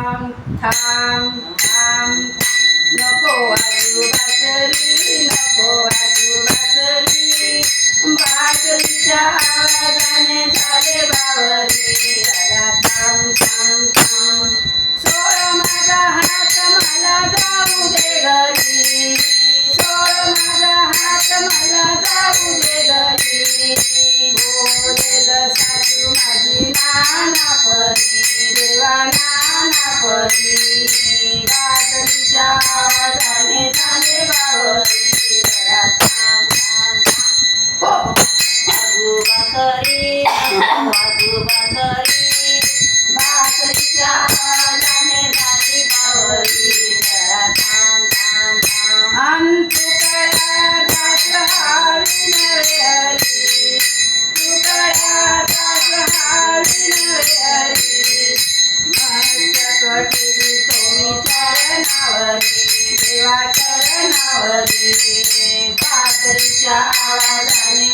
थांब थांब थांब नको वाजू बासरी नको वाजू बासरी बासरीच्या आवाजाने झाले बावरी जरा थांब थांब थांब सोड माझा हात मला जाऊ दे घरी सोड माझा हात मला जाऊ दे घरी बोलेल सासू माझी नाना परी बासरी वाजू बासरी. बासरीच्या आवाजाने झाली बावरी जरा थांब थांब थांब. अन तुकड्या दासहावी नळ्याली तुकड्या दासहावी चरणावरी देवा चरणावरी बासरीच्या आवाजाने